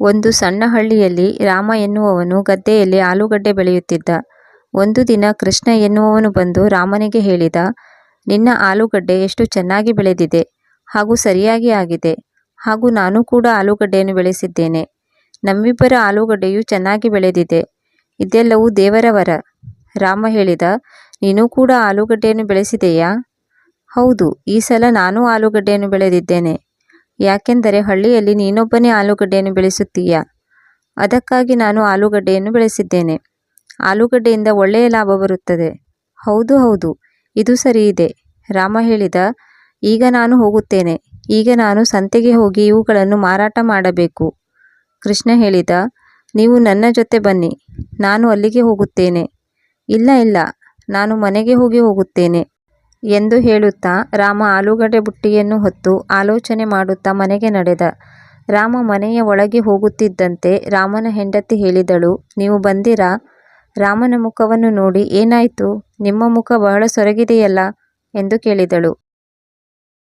ಒಂದು ಸಣ್ಣ ಹಳ್ಳಿಯಲ್ಲಿ ರಾಮ ಎನ್ನುವವನು ಗದ್ದೆಯಲ್ಲಿ ಆಲೂಗಡ್ಡೆ ಬೆಳೆಯುತ್ತಿದ್ದ. ಒಂದು ದಿನ ಕೃಷ್ಣ ಎನ್ನುವವನು ಬಂದು ರಾಮನಿಗೆ ಹೇಳಿದ, ನಿನ್ನ ಆಲೂಗಡ್ಡೆ ಎಷ್ಟು ಚೆನ್ನಾಗಿ ಬೆಳೆದಿದೆ ಹಾಗೂ ಸರಿಯಾಗಿ ಆಗಿದೆ. ಹಾಗೂ ನಾನು ಕೂಡ ಆಲೂಗಡ್ಡೆಯನ್ನು ಬೆಳೆಸಿದ್ದೇನೆ. ನಮ್ಮಿಬ್ಬರ ಆಲೂಗಡ್ಡೆಯು ಚೆನ್ನಾಗಿ ಬೆಳೆದಿದೆ. ಇದೆಲ್ಲವೂ ದೇವರ ವರ. ರಾಮ ಹೇಳಿದ, ನೀನು ಕೂಡ ಆಲೂಗಡ್ಡೆಯನ್ನು ಬೆಳೆಸಿದೆಯಾ? ಹೌದು, ಈ ಸಲ ನಾನೂ ಆಲೂಗಡ್ಡೆಯನ್ನು ಬೆಳೆದಿದ್ದೇನೆ. ಯಾಕೆಂದರೆ ಹಳ್ಳಿಯಲ್ಲಿ ನೀನೊಬ್ಬನೇ ಆಲೂಗಡ್ಡೆಯನ್ನು ಬೆಳೆಸುತ್ತೀಯ. ಅದಕ್ಕಾಗಿ ನಾನು ಆಲೂಗಡ್ಡೆಯನ್ನು ಬೆಳೆಸಿದ್ದೇನೆ. ಆಲೂಗಡ್ಡೆಯಿಂದ ಒಳ್ಳೆಯ ಲಾಭ ಬರುತ್ತದೆ. ಹೌದು ಹೌದು, ಇದು ಸರಿಯಿದೆ. ರಾಮ ಹೇಳಿದ, ಈಗ ನಾನು ಹೋಗುತ್ತೇನೆ. ಈಗ ನಾನು ಸಂತೆಗೆ ಹೋಗಿ ಇವುಗಳನ್ನು ಮಾರಾಟ ಮಾಡಬೇಕು. ಕೃಷ್ಣ ಹೇಳಿದ, ನೀವು ನನ್ನ ಜೊತೆ ಬನ್ನಿ. ನಾನು ಅಲ್ಲಿಗೆ ಹೋಗುತ್ತೇನೆ. ಇಲ್ಲ ಇಲ್ಲ, ನಾನು ಮನೆಗೆ ಹೋಗಿ ಹೋಗುತ್ತೇನೆ. ಎಂದು ಹೇಳುತ್ತಾ ರಾಮ ಆಲೂಗಡ್ಡೆ ಬುಟ್ಟಿಯನ್ನು ಹೊತ್ತು ಆಲೋಚನೆ ಮಾಡುತ್ತಾ ಮನೆಗೆ ನಡೆದ. ರಾಮ ಮನೆಯ ಒಳಗೆ ಹೋಗುತ್ತಿದ್ದಂತೆ ರಾಮನ ಹೆಂಡತಿ ಹೇಳಿದಳು, ನೀವು ಬಂದಿರಾ? ರಾಮನ ಮುಖವನ್ನು ನೋಡಿ ಏನಾಯಿತು ನಿಮ್ಮ ಮುಖ ಬಹಳ ಸೊರಗಿದೆಯಲ್ಲ ಎಂದು ಕೇಳಿದಳು.